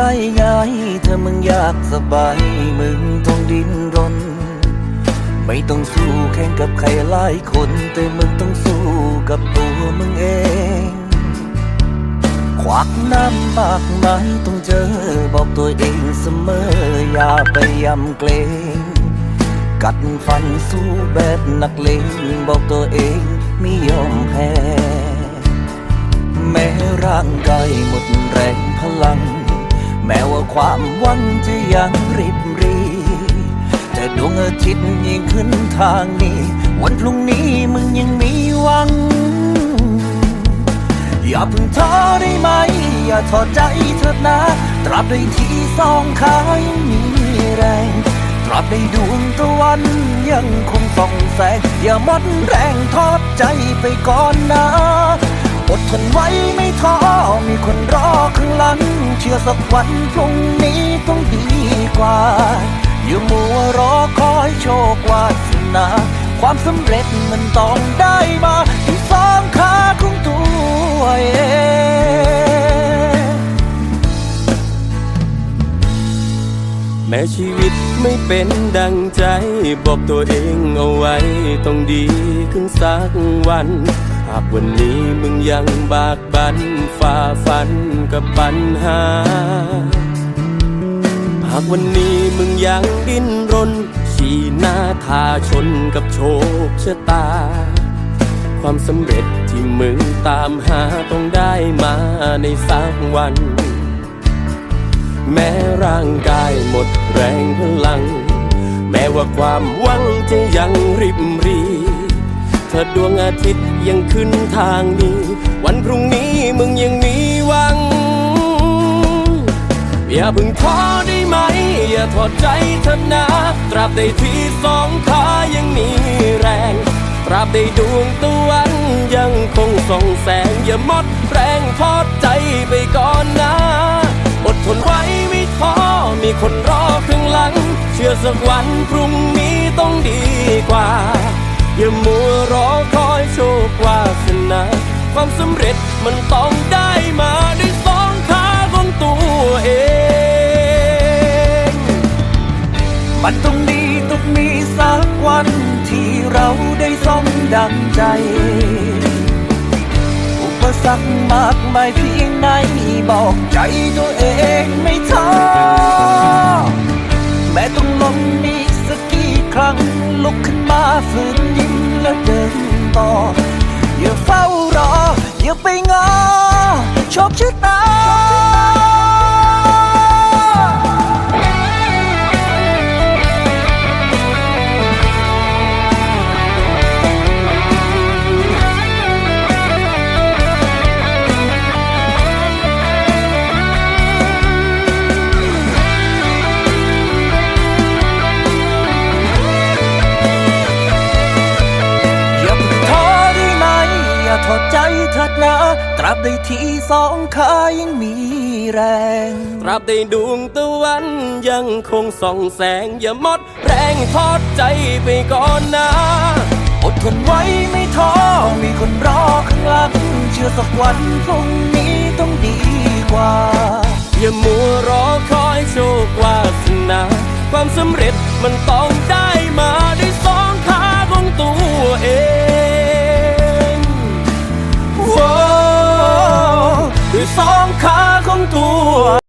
ไรง่ายถ้ามึงอยากสบายมึงต้องดิ้นรน ไม่ต้องสู้แข่งกับใครหลายคน แต่มึงต้องสู้กับตัวมึงเองขวักน้ำมากมายต้องเจอ บอกตัวเองเสมอ อย่าไปยำเกรงกัดฟันสู้แบบนักเลงบอกตัวเองไม่ยอมแพ้ แม้ร่างกายหมดแรงพลัง แม้ว่าความหวังจะยังริบรีแต่ดวงอาทิตย์ยิ่งขึ้นทางนี้ วันพรุ่งนี้มึงยังมีหวัง อย่าเพิ่งท้อได้ไหม อย่าถอดใจเถิดนะ ตราบใดที่สองขายังมีแรงตราบใดดวงตะวันยังคงส่องแสง อย่าหมดแรงทอดใจไปก่อนนะ อดทนไว้ไม่ท้อ มีคนรอข้างหลัง เชื่อสักวันพรุ่งนี้ต้องดีกว่า อย่ามัวรอคอยโชควาสนา ความสำเร็จมันต้องได้มาที่สองขาของตัวเองแม้ชีวิตไม่เป็นดังใจ บอกตัวเองเอาไว้ ต้องดีขึ้นสักวันากวันนี้มึงยังบากบันฝ่าฟันกับปัญหา หากวันนี้มึงยังดิ้นรน ชี้หน้าทาชนกับโชคชะตา ความสำเร็จที่มึงตามหาต้องได้มาในสักวัน แม้ร่างกายหมดแรงพลัง แม้ว่าความหวังจะยังริบรี ถ้าดวงอาทิตย์ยังขึ้นทางนี้ วันพรุ่งนี้มึงยังมีหวัง อย่าเพึ่งท้อได้ไหม อย่าถอดใจเถอะนะตราบใดที่สองขายังมีแรงตราบใดดวงตะวันยังคงส่องแสง อย่าหมดแรงทอดใจไปก่อนนะ อดทนไว้ไม่ท้อมีคนรอข้างหลัง เชื่อสักวันพรุ่งนี้ต้องดีกว่า อย่ามัวรอคอยโชควาสนา ความสำเร็จมันต้องได้มาด้วยสองขาของตัวเอง มันต้องดีต้องมีสักวันที่เราได้สมดังใจ อุปสรรคมากมายเพียงไหนบอกใจตัวเองไม่ท้อแม้ต้องล้มอีกสักกี่ครั้งลุกขึ้นมาฝืน แล้วเดินต่อ อย่าเฝ้ารอ อย่าไปงอโชคชะตาอย่า อย่าถอดใจเถิดนะ ตราบใดที่สองขายังมีแรง ตราบใดดวงตะวันยังคงส่องแสง อย่าหมดแรงทอดใจไปก่อนนะอดทนไว้ไม่ท้อมีคนรอข้างหลังเชื่อสักวันพรุ่งนี้ต้องดีกว่า อย่ามัวรอคอยโชควาสนา ความสำเร็จมันต้องได้ rua.